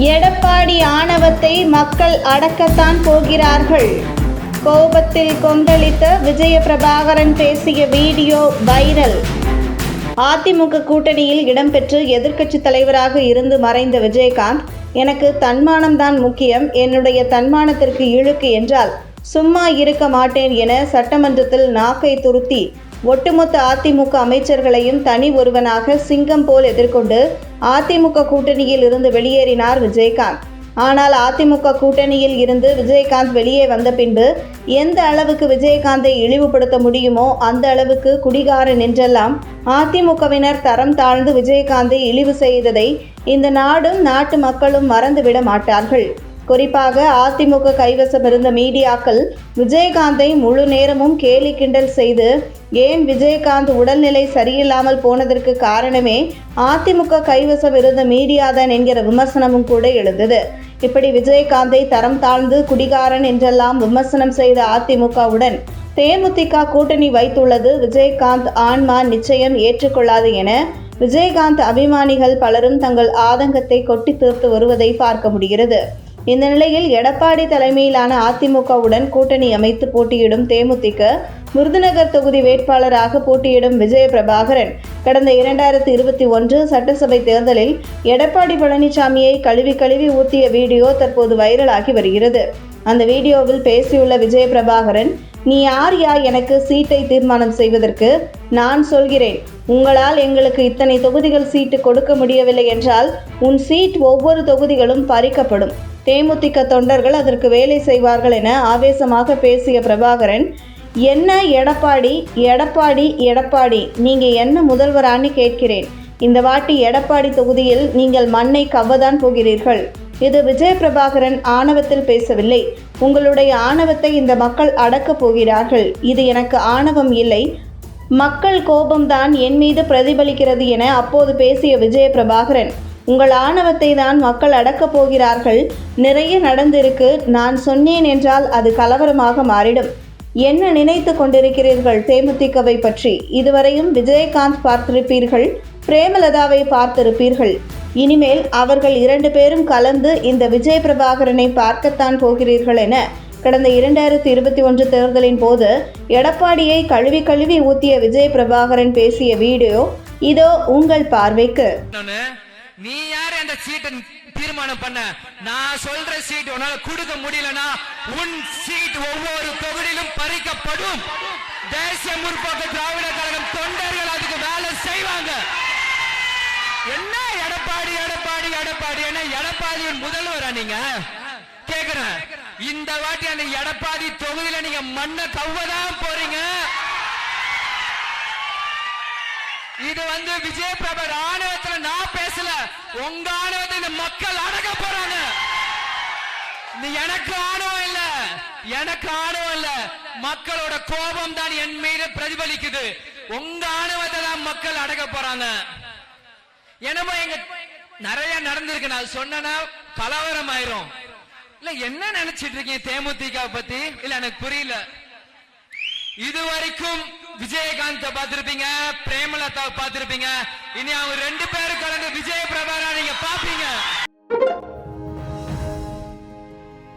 எடப்பாடி ஆணவத்தை மக்கள் அடக்கத்தான் போகிறார்கள். கோபத்தில் கொந்தளித்த விஜய பிரபாகரன் பேசிய வீடியோ வைரல். அதிமுக கூட்டணியில் இடம்பெற்று எதிர்க்கட்சி தலைவராக இருந்து மறைந்த விஜயகாந்த் எனக்கு தன்மானம்தான் முக்கியம் என்னுடைய தன்மானத்திற்கு இழுக்கு என்றால் சும்மா இருக்க மாட்டேன் என சட்டமன்றத்தில் நாக்கை துருத்தி ஒட்டுமொத்த அதிமுக அமைச்சர்களையும் தனி ஒருவனாக சிங்கம் போல் எதிர்கொண்டு அதிமுக கூட்டணியில் இருந்து வெளியேறினார் விஜயகாந்த். ஆனால் அதிமுக கூட்டணியில் இருந்து விஜயகாந்த் வெளியே வந்த பின்பு எந்த அளவுக்கு விஜயகாந்தை இழிவுபடுத்த முடியுமோ அந்த அளவுக்கு குடிகாரன் என்றெல்லாம் அதிமுகவினர் தரம் தாழ்ந்து விஜயகாந்தை இழிவு செய்ததை இந்த நாடும் நாட்டு மக்களும் மறந்துவிட மாட்டார்கள். குறிப்பாக அதிமுக கைவசம் இருந்த மீடியாக்கள் விஜயகாந்தை முழு நேரமும் கேலி கிண்டல் செய்து ஏன் விஜயகாந்த் உடல்நிலை சரியில்லாமல் போனதற்கு காரணமே அதிமுக கைவசம் இருந்த மீடியாதான் என்கிற விமர்சனமும் கூட எழுந்தது. இப்படி விஜயகாந்தை தரம் தாழ்ந்து குடிகாரன் என்றெல்லாம் விமர்சனம் செய்த அதிமுகவுடன் தேமுதிக கூட்டணி வைத்துள்ளது விஜயகாந்த். ஆன்மா நிச்சயம் ஏற்றுக்கொள்ளாது என விஜயகாந்த் அபிமானிகள் பலரும் தங்கள் ஆதங்கத்தை கொட்டி தீர்த்து வருவதை பார்க்க முடிகிறது. இந்த நிலையில் எடப்பாடி தலைமையிலான அதிமுகவுடன் கூட்டணி அமைத்து போட்டியிடும் தேமுதிக விருதுநகர் தொகுதி வேட்பாளராக போட்டியிடும் விஜய பிரபாகரன் கடந்த இரண்டாயிரத்தி இருபத்தி ஒன்று சட்டசபை தேர்தலில் எடப்பாடி பழனிசாமியை கழுவி கழுவி ஊத்திய வீடியோ தற்போது வைரலாகி வருகிறது. அந்த வீடியோவில் பேசியுள்ள விஜய பிரபாகரன் நீ யார் யா எனக்கு சீட்டை தீர்மானம் செய்வதற்கு? நான் சொல்கிறேன் உங்களால் எங்களுக்கு இத்தனை தொகுதிகள் சீட்டு கொடுக்க முடியவில்லை என்றால் உன் சீட் ஒவ்வொரு தொகுதிகளும் பறிக்கப்படும். தேமுதிக தொண்டர்கள் அதற்கு வேலை செய்வார்கள் என ஆவேசமாக பேசிய பிரபாகரன் என்ன எடப்பாடி எடப்பாடி எடப்பாடி? நீங்கள் என்ன முதல்வரான்னு கேட்கிறேன். இந்த வாட்டி எடப்பாடி தொகுதியில் நீங்கள் மண்ணை கவ்வதான் போகிறீர்கள். இது விஜய பிரபாகரன் ஆணவத்தில் பேசவில்லை. உங்களுடைய ஆணவத்தை இந்த மக்கள் அடக்கப் போகிறார்கள். இது எனக்கு ஆணவம் இல்லை. மக்கள் கோபம்தான் என் மீது பிரதிபலிக்கிறது என அப்போது பேசிய விஜய பிரபாகரன் உங்கள் ஆணவத்தை தான் மக்கள் அடக்கப் போகிறார்கள். நிறைய நடந்திருக்கு. நான் சொன்னேன் என்றால் அது கலவரமாக மாறிடும். என்ன நினைத்து கொண்டிருக்கிறீர்கள் தேமுதிகவை பற்றி? இதுவரையும் விஜயகாந்த் பார்த்திருப்பீர்கள் பிரேமலதாவை பார்த்திருப்பீர்கள். இனிமேல் அவர்கள் இரண்டு பேரும் கலந்து இந்த விஜய் பிரபாகரனை பார்க்கத்தான் போகிறீர்கள் என கடந்த இரண்டாயிரத்தி இருபத்தி ஒன்று தேர்தலின் போது எடப்பாடியை கழுவி கழுவி ஊத்திய விஜய் பிரபாகரன் பேசிய வீடியோ இதோ உங்கள் பார்வைக்கு. நீ யார் என்ற சீட்டன் தீர்மானம் பண்ண. நான் சொல்ற சீட் உன்னால கொடுக்க முடியலனா உன் சீட் ஒவ்வொரு தொகுதியிலும் பறிக்கப்படும். தேசிய முற்போக்கு திராவிட கழகம் தொண்டர்கள் அதுக்கு வேலை செய்வாங்க. என்ன எடப்பாடி எடப்பாடி எடப்பாடி என்ன? எடப்பாடியின் முதல்வரா நீங்க? கேக்குறேன். இந்த வாட்டி அந்த எடப்பாடி தொகுதியில நீங்க மண்ணை கவ்வதான் போறீங்க. இது வந்து விஜய் பிரபர் ஆணவத்துல நான் பேசல. உங்க மக்கள் அடக்க போறாங்க. நீ எனக்கு ஆணவம் இல்ல. எனக்கு ஆணவம் இல்ல. மக்களோட கோபம் தான் என் மீது பிரதிபலிக்குது. உங்க ஆணவத்தை தான் மக்கள் அடக்க போறாங்க. என்னமோ எங்க நிறைய நடந்திருக்கு. நான் சொன்னா கலவரம் ஆயிரும். இல்ல என்ன நினைச்சிட்டு இருக்கீங்க தேமுதிக பத்தி? இல்ல எனக்கு புரியல. இது வரைக்கும் விஜயகாந்த பார்த்திருப்பீங்க பிரேமலதா பார்த்திருப்பீங்க. இனி அவங்க ரெண்டு பேரும் கலந்து விஜய பிரபாரா